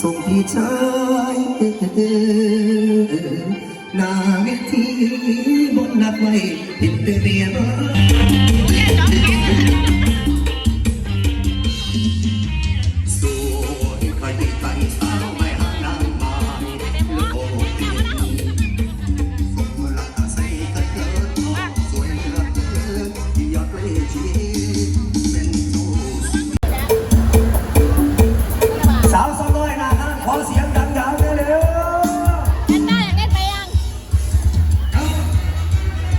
ส่งพี่ชายนาเวทีบนนัดไว้เห็นแต่เบียร์ส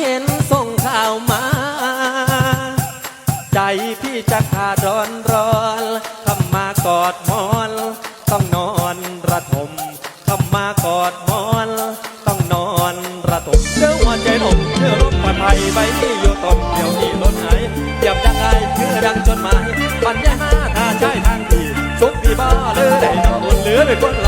เห็นส่งข่าวมา ใจพี่จะขาดร้อนร้อนคำมากอดมอน ต้องนอนระทมคำมากอดมอน ต้องนอนระทมเดี๋ยวหัวใจหลงเดี๋ยวลมปลอดภัยไว้ที่อยู่ตนเดี๋ยวนี้ล้นหายเหยับดังไงคือดังจนหมายปัญญาหาถ้าใช่ทางดีสุขดีบ้าเลยนอนหลือเป็นคนรอตัน